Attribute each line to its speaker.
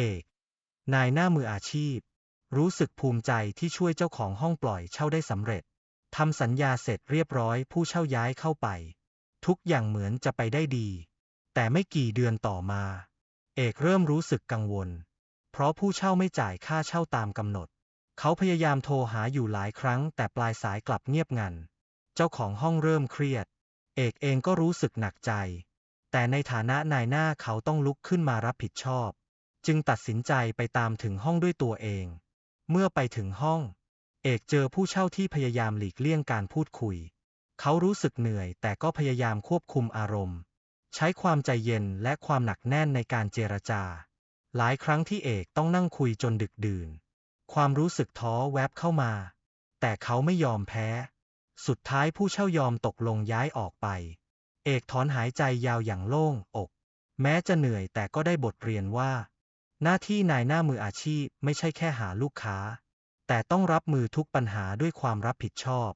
Speaker 1: เอก นายหน้ามืออาชีพ รู้สึกภูมิใจที่ช่วยเจ้าของห้องปล่อยเช่าได้สำเร็จทำสัญญาเสร็จเรียบร้อยผู้เช่าย้ายเข้าไป ทุกอย่างเหมือนจะไปได้ดี แต่ไม่กี่เดือนต่อมา เอกเริ่มรู้สึกกังวล เพราะผู้เช่าไม่จ่ายค่าเช่าตามกำหนด เขาพยายามโทรหาอยู่หลายครั้ง แต่ปลายสายกลับเงียบงัน เจ้าของห้องเริ่มเครียด เอกเองก็รู้สึกหนักใจ แต่ในฐานะนายหน้าเขาต้องลุกขึ้นมารับผิดชอบ จึงตัดสินใจไปตามถึงห้องด้วยตัวเอง เมื่อไปถึงห้อง เอกเจอผู้เช่าที่พยายามหลีกเลี่ยงการพูดคุย เขารู้สึกเหนื่อยแต่ก็พยายามควบคุมอารมณ์ ใช้ความใจเย็นและความหนักแน่นในการเจรจา หลายครั้งที่เอกต้องนั่งคุยจนดึกดื่น ความรู้สึกท้อแวบเข้ามา แต่เขาไม่ยอมแพ้ สุดท้ายผู้เช่ายอมตกลงย้ายออกไป เอกถอนหายใจยาวอย่างโล่งอก แม้จะเหนื่อยแต่ก็ได้บทเรียนว่า หน้าที่นายหน้ามืออาชีพไม่ใช่แค่หาลูกค้า แต่ต้องรับมือทุกปัญหาด้วยความรับผิดชอบ